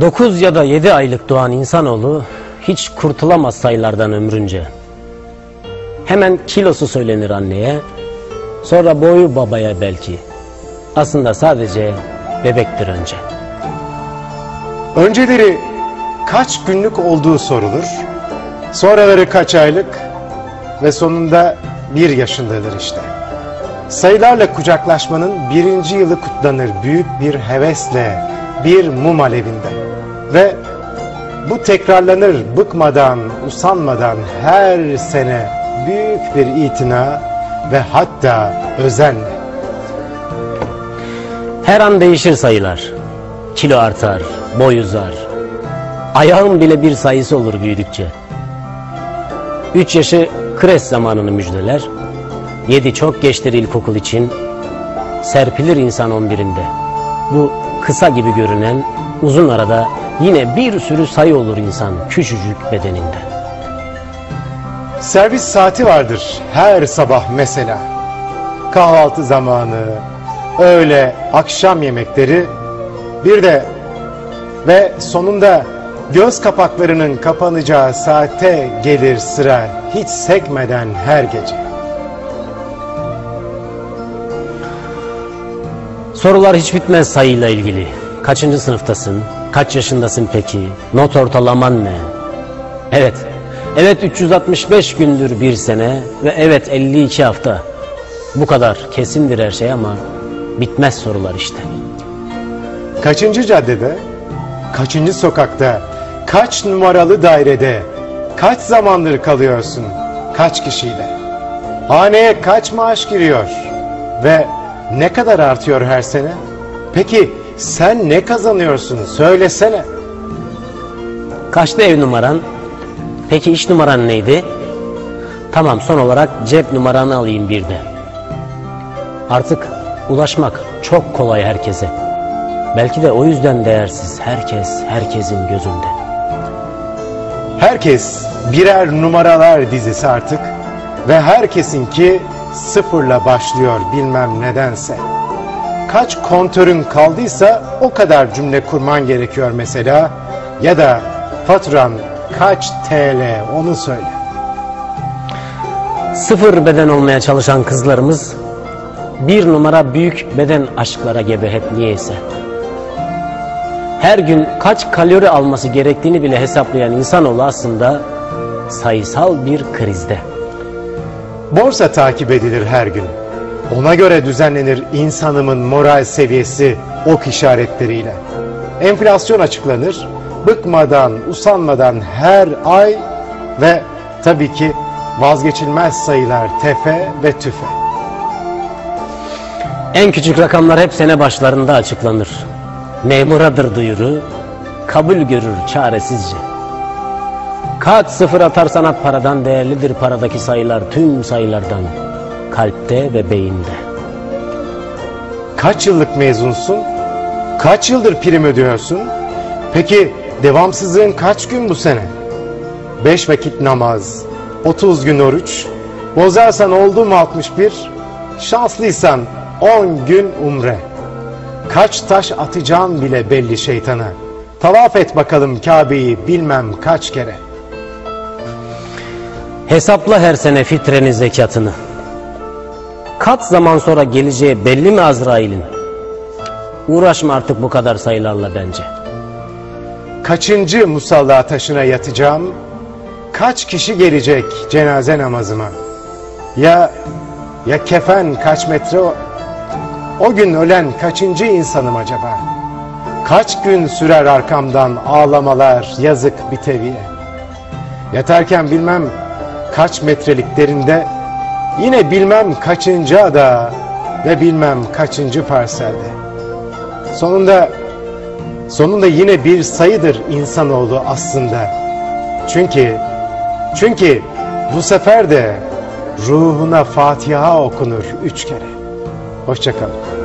Dokuz ya da yedi aylık doğan insanoğlu hiç kurtulamaz sayılardan ömrünce. Hemen kilosu söylenir anneye, sonra boyu babaya belki. Aslında sadece bebektir önce. Önceleri kaç günlük olduğu sorulur. Sonraları kaç aylık ve sonunda bir yaşındadır işte. Sayılarla kucaklaşmanın birinci yılı kutlanır büyük bir hevesle bir mum alevinde. Ve bu tekrarlanır bıkmadan, usanmadan her sene büyük bir itina ve hatta özenle. Her an değişir sayılar. Kilo artar, boy uzar. Ayağın bile bir sayısı olur büyüdükçe. Üç yaşı kres zamanını müjdeler. Yedi çok geçtir ilkokul için. Serpilir insan on birinde. Bu kısa gibi görünen uzun arada yine bir sürü sayı olur insan küçücük bedeninde. Servis saati vardır her sabah mesela. Kahvaltı zamanı, öğle, akşam yemekleri, bir de ve sonunda göz kapaklarının kapanacağı saate gelir sıra hiç sekmeden her gece. Sorular hiç bitmez sayıyla ilgili. Kaçıncı sınıftasın? Kaç yaşındasın peki? Not ortalaman ne? Evet. Evet 365 gündür bir sene ve evet 52 hafta. Bu kadar kesindir her şey ama bitmez sorular işte. Kaçıncı caddede, kaçıncı sokakta, kaç numaralı dairede, kaç zamandır kalıyorsun, kaç kişiyle? Haneye kaç maaş giriyor ve ne kadar artıyor her sene? Peki sen ne kazanıyorsun söylesene. Kaçtı ev numaran? Peki iş numaran neydi? Tamam son olarak cep numaranı alayım bir de. Artık ulaşmak çok kolay herkese. Belki de o yüzden değersiz herkes herkesin gözünde. Herkes birer numaralar dizisi artık ve herkesinki sıfırla başlıyor bilmem nedense. Kaç kontörün kaldıysa o kadar cümle kurman gerekiyor mesela ya da faturan kaç TL onu söyle. Sıfır beden olmaya çalışan kızlarımız bir numara büyük beden aşklara gebe hep niyeyse. Her gün kaç kalori alması gerektiğini bile hesaplayan insanoğlu aslında sayısal bir krizde. Borsa takip edilir her gün. Ona göre düzenlenir insanımın moral seviyesi ok işaretleriyle. Enflasyon açıklanır, bıkmadan, usanmadan her ay ve tabii ki vazgeçilmez sayılar tefe ve tüfe. En küçük rakamlar hep sene başlarında açıklanır. Memuradır duyuru, kabul görür çaresizce. Kaç sıfır atar sanat paradan değerlidir paradaki sayılar tüm sayılardan. Kalpte ve beyinde. Kaç yıllık mezunsun? Kaç yıldır prim ödüyorsun? Peki devamsızlığın kaç gün bu sene? Beş vakit namaz, 30 gün oruç, bozarsan oldu mu 61, şanslıysan 10 gün umre. Kaç taş atacağın bile belli şeytana. Tavaf et bakalım Kabe'yi bilmem kaç kere. Hesapla her sene fitrenin zekatını. Kaç zaman sonra geleceği belli mi Azrail'in? Uğraşma artık bu kadar sayılarla bence. Kaçıncı musalla taşına yatacağım? Kaç kişi gelecek cenaze namazıma? Ya ya kefen kaç metre o, o gün ölen kaçıncı insanım acaba? Kaç gün sürer arkamdan ağlamalar yazık bir teviye? Yatarken bilmem kaç metrelik derinde yine bilmem kaçıncı ada ve bilmem kaçıncı parselde. Sonunda sonunda yine bir sayıdır insanoğlu aslında. Çünkü çünkü bu sefer de ruhuna Fatiha okunur üç kere. Hoşçakalın.